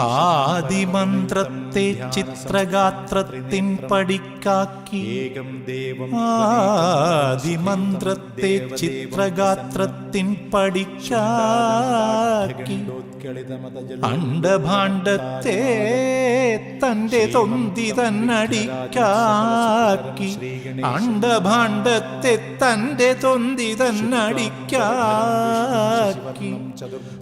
ആദിമന്ത്രത്തെ ചിത്രഗാത്രത്തിൻ പടിക്കാക്കി. ഏകം ദേവം ആദിമന്ത്രത്തെ ചിത്രഗാത്രത്തിൻ പഠിക്കാക്കി അണ്ടഭാണ്ഡത്തെ തന്റെ തൊന്തി തന്നടിക്കാക്കി അണ്ടഭാണ്ഡത്തെ തന്റെ തൊന്തി തന്നടിക്കാക്കി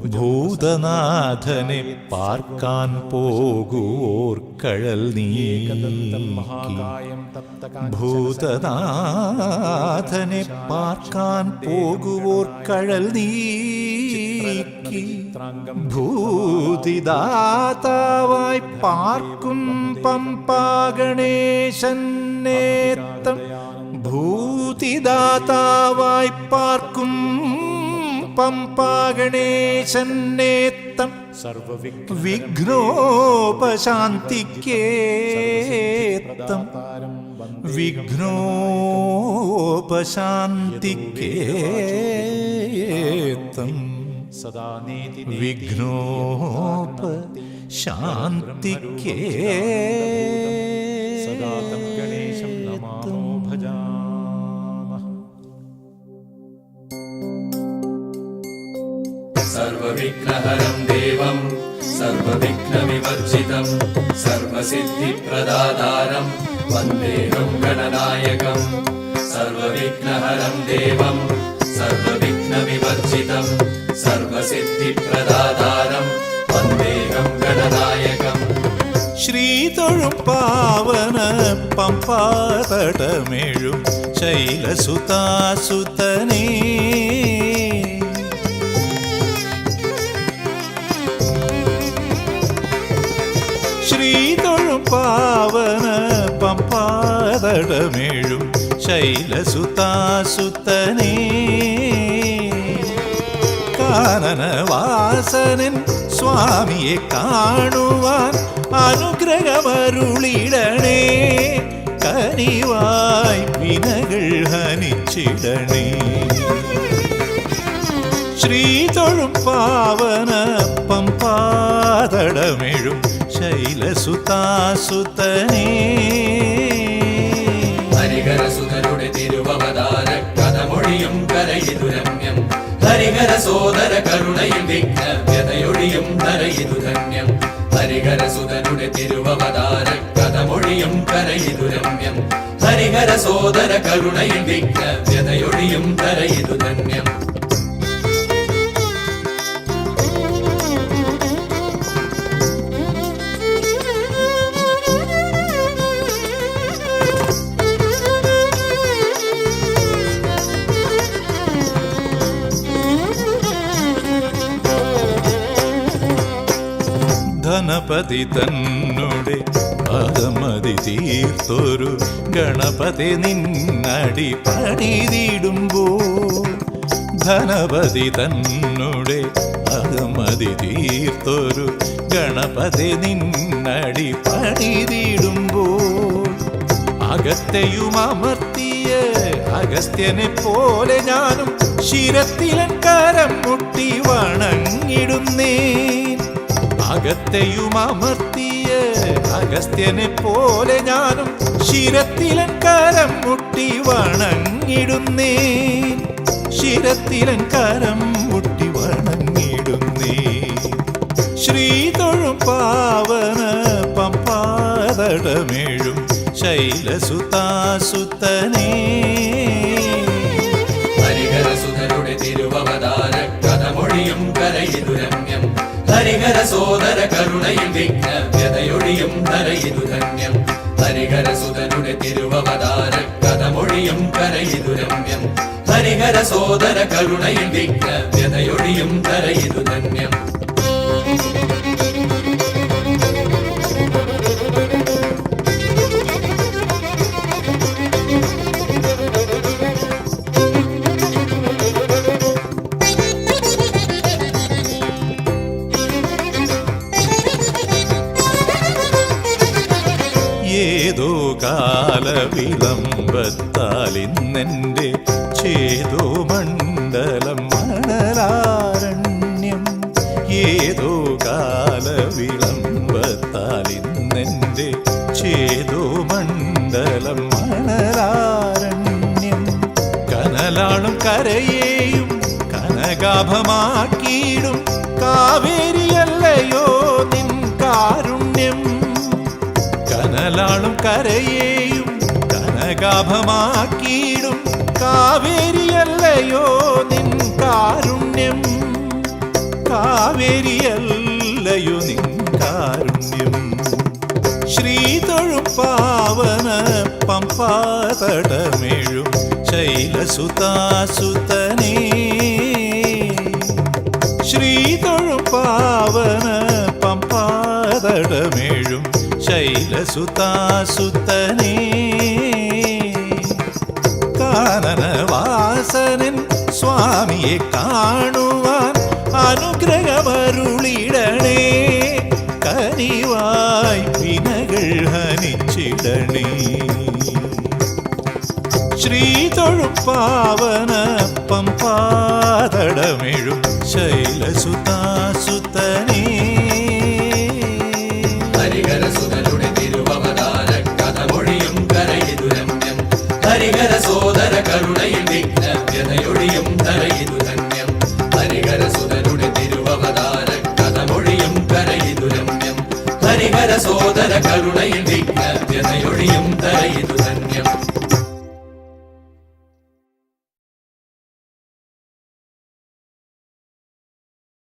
ഭൂതനാഥനെ പാർക്കാൻ പോകുവോർ കഴൽ നീക്കി. മഹാകായം തപ്തകാഞ്ചന ഭൂതനാഥനെ പാർക്കാൻ പോകുവോർ കഴൽ നീക്കി. ഭൂതിദാതാവായി പാർക്കും പമ്പാഗണേശന്നേത്തം. ഭൂതിദാതാവായി പാർക്കും പമ്പാഗണേശന്നേത്തം സർവവിഘ്ന വിഘ്നോപശാന്തിക്കേത്തം വിഘ്നോപശാന്തിക്കേത്തം സദാ നേതി വിഘ്നോപശാന്തിക്കേ സദാ सर्वविघ्नहरं देवं सर्वविघ्नविवर्जितं सर्वसिद्धिप्रदातारं वन्देऽहं गणनायकम् सर्वविघ्नहरं देवं सर्वविघ्नविवर्जितं सर्वसिद्धिप्रदातारं वन्देऽहं गणनायकम् ശ്രീതൊഴും പാവന പമ്പാതടമേഴും ശൈലസുതാസുതനേ ശ്രീതൊഴും പാവന പമ്പാതടമേഴും ശൈലസുതാസുത്തനേ കാനനവാസനൻ സ്വാമിയെ കാണുവാൻ അനുഗ്രഹമരുളിടണേ. കനിവായി വിനകൾ ഹനിച്ചിടണേ. ശ്രീതൊഴും പാവന ശൈലസുതാസുതനേ ഹരിഹരസുതരുടെ തിരുവവതാര കഥമൊഴിയും കരയിതുരമ്യം. ഹരിഹര സോദര കരുണയിൽ വിഘ്ന വ്യതയൊഴിയും ധരയിതു ധന്യം ഹരിഹരസുതരുടെ തിരുവവതാര കഥമൊഴിയും കരയിതുരമ്യം. ഹരിഹര സോദര കരുണയിൽ വിഘ്ന വ്യതയൊഴിയും ധരയിതു ധന്യം ധനപതി തന്നുടെ അഹമതി തീർത്തൊരു ഗണപതി നിന്നടി പടിതിടുമ്പോ ധനപതി തന്നുടെ അഹമതി തീർത്തൊരു ഗണപതി നിന്നടി പടിതിടുമ്പോ അകത്തെയും അമർത്തിയ അഗസ്ത്യനെ പോലെ ഞാനും ശിരത്തിലൻ കരം മുട്ടി വണങ്ങിടുന്നേൻ അകത്തെയും അമർത്തിയ അഗസ്ത്യനെ പോലെ ഞാനും ശിരത്തിലൻ കരം മുട്ടി വണങ്ങിടുന്നേ ശിരത്തിലൻ കരം മുട്ടി വണങ്ങിടുന്നേ ശ്രീ ശ്രീതൊഴും പാവന പമ്പാതടമേഴും ശൈലസുതാസുതനേ. ഹരിഹരസുതരുടെ കരയിതുരമ്യം ഹരിഹര സോദര കരുണയിൽ വിഘ്ന വ്യതയൊഴിയും ധരയിതു ധന്യം ഹരിഹരസുതരുടെ തിരുവവതാര കഥമൊഴിയും കരയിതുരമ്യം ഹരിഹര സോദര കരുണയിൽ വിഘ്ന വ്യതയൊഴിയും ധരയിതു ധന്യം. കാലവിളംബത്താൽ ഇന്നെന്റെ ചേതോ മണ്ഡലം മണലാരണ്യം. ഏതോ കാലവിളംബത്താൽ ഇന്നെന്റെ ചേതോ മണ്ഡലം മണലാരണ്യം. കനലാളും കരയേയും കനകാഭമാക്കിയിടും കാവ കരയെയും കനകാഭമാക്കിയിടും കാവേരിയല്ലയോ നിൻ കാരുണ്യം? കാവേരിയല്ലയോ നിൻ കാരുണ്യം? ശ്രീതൊഴുപ്പാവന പമ്പാതടമേഴും ശൈലസുതാസുതനേ ശൈലസുതാസുതനേ കാനനവാസനൻ സ്വാമിയെ കാണുവാൻ അനുഗ്രഹമരുളിടണേ കനിവായി വിനകൾ ഹനിച്ചിടണേ ശ്രീതൊഴും പാവന പമ്പാതടമെഴും ശൈലസുതാസുതനേ ഹരിഹര സോദര കരുണയിൽ വിഘ്ന വ്യതയൊഴിയും ധരയിതുധന്യം